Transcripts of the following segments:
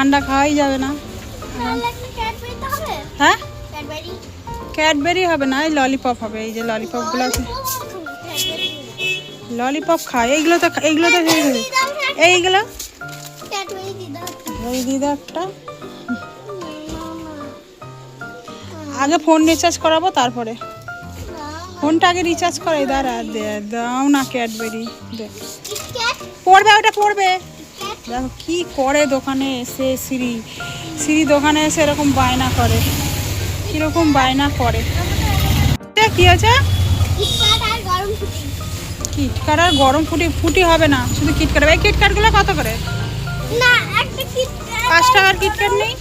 ঠান্ডা খাওয়াই যাবে না। হ্যাঁ? ক্যাডবেরি হবে না, এই ললিপপ হবে, এই যে ললিপপগুলো আছে। ললিপপ খায়, এইগুলো তো এইগুলো তো এইগুলো? একটা। আগে ফোন রিচার্জ করাবো, তারপরে। ফোনটা আগে রিচার্জ করাই, দাঁড়া দাও না ক্যাডবেরি দে। পড়বে, ওটা পড়বে। দেখো কি করে দোকানে এসে সিঁড়ি সিঁড়ি দোকানে এসে এরকম বায়না করে। কীরকম বায়না করে। কি আছে কিটকাট আর গরম ফুটি ফুটি হবে না। শুধু কিটকাট। এই কিটকাটগুলো কত করে? না টাকার কিটকাট নেই?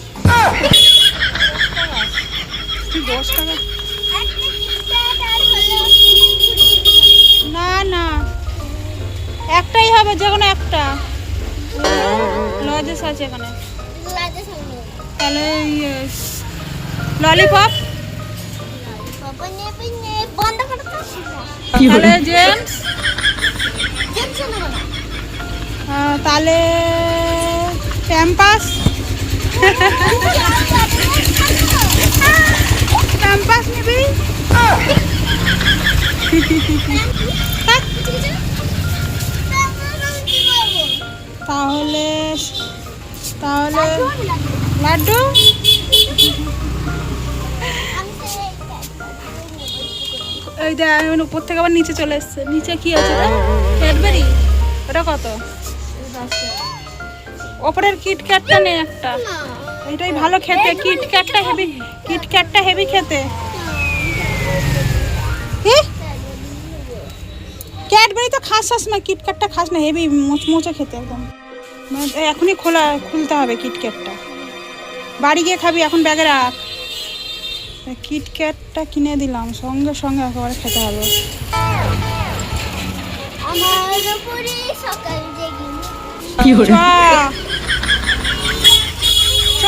না না। একটাই হবে যে কোনো একটা। লজেস আছে এখানে। তাহলে ললিপপ? তাহলে জেমস? তাহলে প্যাম্পাস লাড্ডু? এই দেখ উপর থেকে আবার নিচে চলে এসছে। নিচে কি আছে? ক্যাডবেরি। ওটা কত? ওপরের কিটক্যাটটা নেই একটা। এটাই ভালো খেতে। কিটক্যাটটা হেভি কিটক্যাটটা হেভি খেতে। ক্যাডবেরি তো খাস খাস না, কিটক্যাটটা খাস না, হেভি মুচমুচে খেতে একদম। এখনই খোলা খুলতে হবে কিটক্যাটটা বাড়ি গিয়ে খাবি এখন ব্যাগে রাখ। কিটক্যাটটা কিনে দিলাম সঙ্গে সঙ্গে একেবারে খেতে হবে।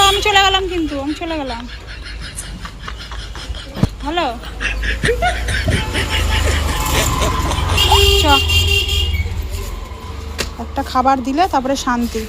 আমি চলে গেলাম কিন্তু আমি চলে গেলাম। হ্যালো? চ একটা খাবার দিলে তারপরে শান্তি।